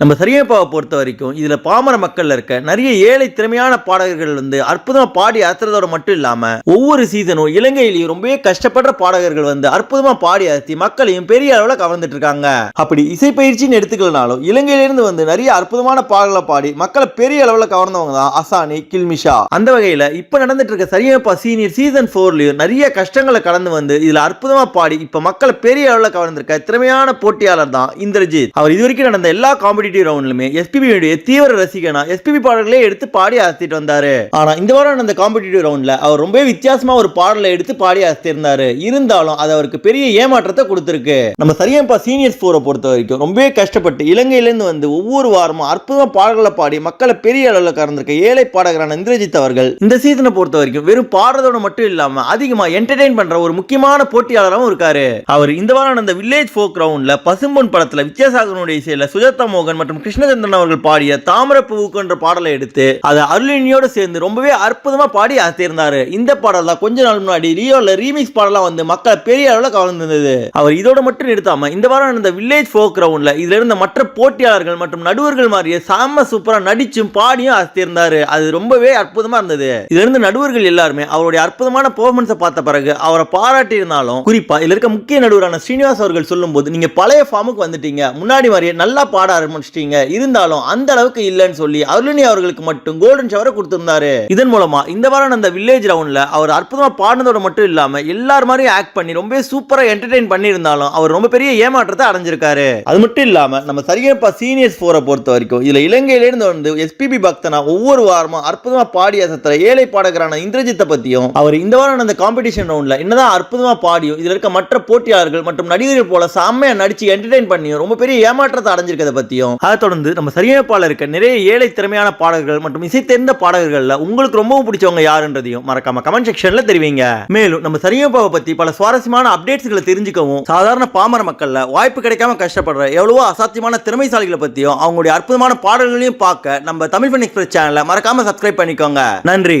நம்ம சரியப்பாவை பொறுத்த வரைக்கும் இதில் பாமர மக்களில் இருக்க நிறைய ஏழை திறமையான பாடகர்கள் வந்து அற்புதமாக பாடி அசத்துறதோட மட்டும் இல்லாமல் ஒவ்வொரு சீசனும் இலங்கையிலேயும் ரொம்பவே கஷ்டப்படுற பாடகர்கள் வந்து அற்புதமாக பாடி அசத்தி மக்களையும் பெரிய அளவில் கவர்ந்துட்டு இருக்காங்க. அப்படி இசை பயிற்சின்னு எடுத்துக்கலனாலும் இலங்கையிலிருந்து வந்து நிறைய அற்புதமான பாடல்களை பாடி மக்களை பெரிய அளவில் கவர்ந்தவங்க தான் அசானி கில்மிஷா. அந்த வகையில இப்ப நடந்துட்டு இருக்க சரியப்பா சீனியர் சீசன் போர்லயும் நிறைய கஷ்டங்களை கடந்து வந்து இதில் அற்புதமாக பாடி இப்போ மக்களை பெரிய அளவில் கவர்ந்திருக்க திறமையான போட்டியாளர் தான் இந்திரஜித். அவர் இதுவரைக்கும் நடந்த எல்லா காமெடி காம்படிட்டிவ் ரவுண்ட்லுமே. எஸ்பிபியுடைய தீவிர ரசிகனா? எஸ்பிபி பாடல்களே எடுத்து பாடி அசத்திட்டு வந்தாரு. ஆனா இந்த வாரம் நடந்த காம்படிட்டிவ் ரவுண்ட்ல அவர் ரொம்பவே வித்தியாசமா ஒரு பாடலை எடுத்து பாடி அசத்திருந்தாரு. இருந்தாலும் அது அவருக்கு பெரிய ஏமாற்றத்தை கொடுத்துருக்கு. நம்ம சரியம்பா சீனியர்ஸ் போரை பொறுத்த வரைக்கும் ரொம்பவே கஷ்டப்பட்டு இலங்கையிலேருந்து வந்து ஒவ்வொரு வாரமும் அற்புதமா பாடல்களை பாடி மக்களை பெரிய அளவில் கறந்திருக்க ஏழை பாடகரான இந்திரஜித் அவர்கள் இந்த சீசனை பொறுத்த வரைக்கும் வெறும் பாடுறதோட மட்டும் இல்லாம அதிகமா என்டர்டெயின் பண்ற ஒரு முக்கியமான போட்டியாளராகவும் இருக்காரு. அவர் இந்த வாரம் நடந்த வில்லேஜ் ஃபோக் ரவுண்ட்ல பசும்பொன் படத்துல வித்யாசாகரனுடைய இசையில சுஜாதா மோகன் மற்றும் கிருஷ்ணச்சந்திரன் அவர்கள் பாடிய தாமரப்பூவுக்கு என்ற பாடலை எடுத்து அதை அருளினியோடு சேர்ந்து ரொம்பவே அற்புதமா பாடி அசையிருந்தாரு இந்த பாடல் தான் கொஞ்ச நாள் முன்னாடி ரியோல ரீமிக்ஸ் பாடலாம் வந்து மக்களை பெரிய அளவில் கவர்ந்திருந்தது. அவர் இதோட மட்டும் நிறுத்தாம இந்த வாரம் நடந்த வில்லேஜ் ஃபோக் ரவுண்ட்ல இதுல இருந்த மற்ற போட்டியாளர்கள் மற்றும் நடுவர்கள் மாதிரியே செம்ம சூப்பரா நடிச்சும் பாடியும் அசையிருந்தாரு அது ரொம்பவே அற்புதமா இருந்தது. இதுல இருந்து நடுவர்கள் எல்லாருமே அவருடைய அற்புதமான பெர்ஃபார்மன்ஸை பார்த்த பிறகு அவரை பாராட்டி இருந்தாலும் குறிப்பா இதுல இருக்க முக்கிய நடுவரான ஸ்ரீனிவாஸ் அவர்கள் சொல்லும்போது நீங்க பழைய ஃபார்முக்கு வந்துட்டீங்க. முன்னாடி மாதிரியே நல்லா பாட ஆரம்பிச்சிட்டீங்க இருந்தாலும் அந்த அளவுக்கு இல்லைன்னு சொல்லி அருளினி அவர்களுக்கு மட்டும் கோல்டன் ஷவரை கொடுத்திருந்தாரு. இதன் மூலமா இந்த வாரம் அந்த வில்லேஜ் ரவுண்ட்ல அவர் அற்புதமா பாடினதோட மட்டும் இல்லாம எல்லார் மாதிரியும் ஆக்ட் பண்ணி ரொம்ப சூப்பரா என்டர்டெயின் பண்ணியிருந்தாலும் அவர் ரொம்ப பெரிய ஏமாற்றத்தை அடைஞ்சிருக்காரு. அது மட்டும் இல்லாம நம்ம சரியப்பா சீனியர்ஸ் போரை பொறுத்த வரைக்கும் இதுல இலங்கையிலேருந்து வந்து எஸ்பிபி பக்தனா ஒவ்வொரு வாரமும் அற்புதமா பாடி அசத்துற ஏழை பாடகரான இந்திரஜித்தை பத்தியும் அவர் இந்த வாரம் அந்த காம்படிஷன் ரவுண்ட்ல என்னதான் அற்புதமா பாடியும் இதுல இருக்க மற்ற போட்டியாளர்கள் மற்றும் நடிகர்கள் போல செம்மையா நடிச்சு என்டர்டெயின் பண்ணியும் ரொம்ப பெரிய ஏமாற்றத்தை அடைஞ்சிருக்கதை பத்தியும் அதை தொடர்ந்து நம்ம சரியமைப்பாளர் இருக்க நிறைய ஏழை திறமையான பாடகர்கள் மற்றும் இசை தெரிந்த பாடகர்கள்ல உங்களுக்கு ரொம்பவும் பிடிச்சவங்க யாருன்றதையும் மறக்காம கமெண்ட் செக்ஷன்ல தெரிவிங்க. மேலும் நம்ம சரியப்பாவை பத்தி பல சுவாரஸ்யமான அப்டேட்ஸ்களை தெரிஞ்சுக்கவும் சாதாரண பாமர மக்கள்ல வாய்ப்பு கிடைக்காம கஷ்டப்படுற எவ்வளவோ அசாத்தியமான திறமைசாலிகளை பத்தியும் அவங்களுடைய அற்புதமான பாடல்களையும் பார்க்க நம்ம தமிழ் ஃபன் எக்ஸ்பிரஸ் சேனலை மறக்காம சப்ஸ்கிரைப் பண்ணிக்கோங்க. நன்றி.